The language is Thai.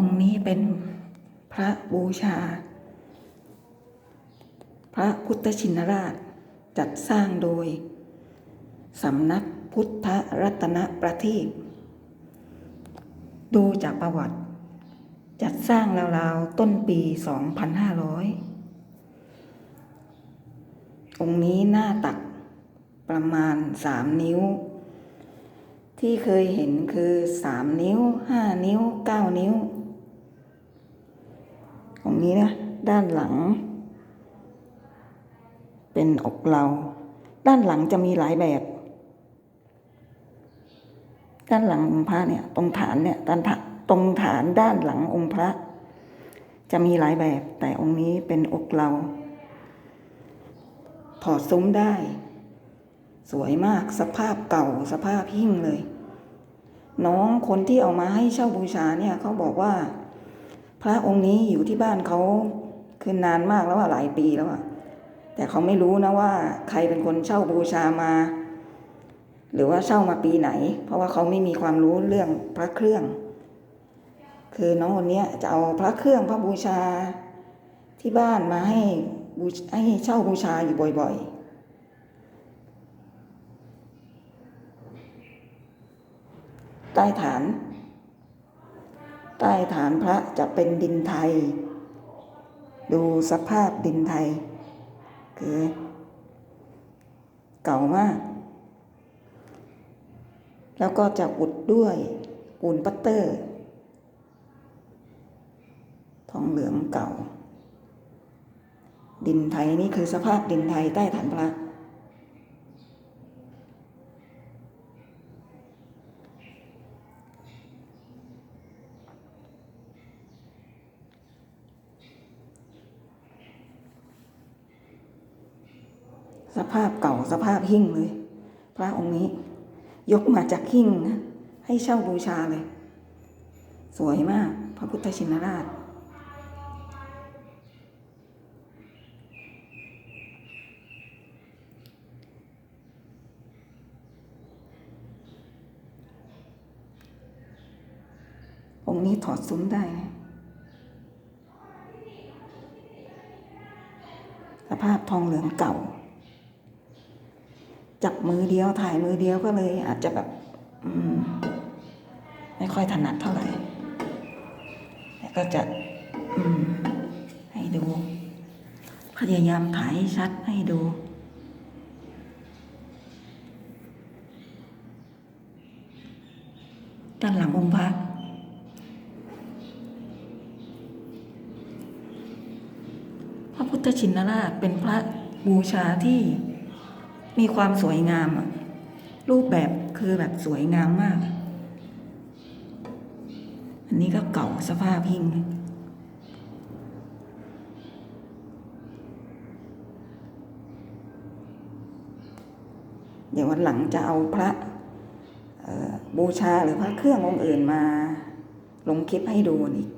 องค์นี้เป็นพระบูชา พระพุทธชินราชจัดสร้างโดย สำนักพุทธรัตนประทีปดูจากประวัติ จัดสร้างราวๆ ต้นปี 2500 องค์นี้หน้าตักประมาณ 3 นิ้ว ที่เคยเห็นคือ 3 นิ้ว 5 นิ้ว 9 นิ้ว องนี้นะด้านหลัง เป็นอกเรา ด้านหลังจะมีหลายแบบ ด้านหลังองค์พระเนี่ยตรงฐานเนี่ยด้านตรงฐานด้านหลังองค์พระ จะมีหลายแบบ แต่องค์นี้เป็นอกเรา ถอดซุ้มได้ สวยมากสภาพเก่าสภาพหิ้งเลย น้องคนที่เอามาให้เช่าบูชาเนี่ยเขาบอกว่า พระองค์นี้อยู่ที่บ้านเขาคือนานมากแล้วอะหลายปีแล้วอะแต่เขาไม่รู้นะว่าใครเป็นคนเช่าบูชามา หรือว่าเช่ามาปีไหน เพราะว่าเขาไม่มีความรู้เรื่องพระเครื่อง คือน้องคนนี้จะเอาพระเครื่องพระบูชาที่บ้านมาให้บูให้เช่าบูชาอยู่บ่อย ๆใต้ฐาน ใต้ฐานพระจะเป็นดินไทย ดูสภาพดินไทย คือ เก่ามาก แล้วก็จะอุดด้วยปูนปัตเตอร์ ทองเหลืองเก่า ดินไทยนี่คือสภาพดินไทยใต้ฐานพระ สภาพเก่าสภาพหิ้งเลย พระองค์นี้ ยกมาจากหิ้งนะให้เช่าบูชาเลย สวยมาก พระพุทธชินราช องค์นี้ถอดซุ้มได้นะสภาพทองเหลืองเก่า จับมือเดียวถ่ายมือเดียวก็เลย อาจจะแบบมไม่ค่อยถนัดเท่าไหร่แต่ก็จะให้ดู พยายามถ่ายให้ชัดให้ดูด้านหลังองค์พระพระพุทธชินราชเป็นพระบูชาที่ มีความสวยงามอะรูปแบบคือแบบสวยงามมาก อันนี้ก็เก่าสภาพหิ้งเดี๋ยววันหลังจะเอาพระบูชาหรือพระเครื่ององค์อื่นมา ลงคลิปให้ดูอีก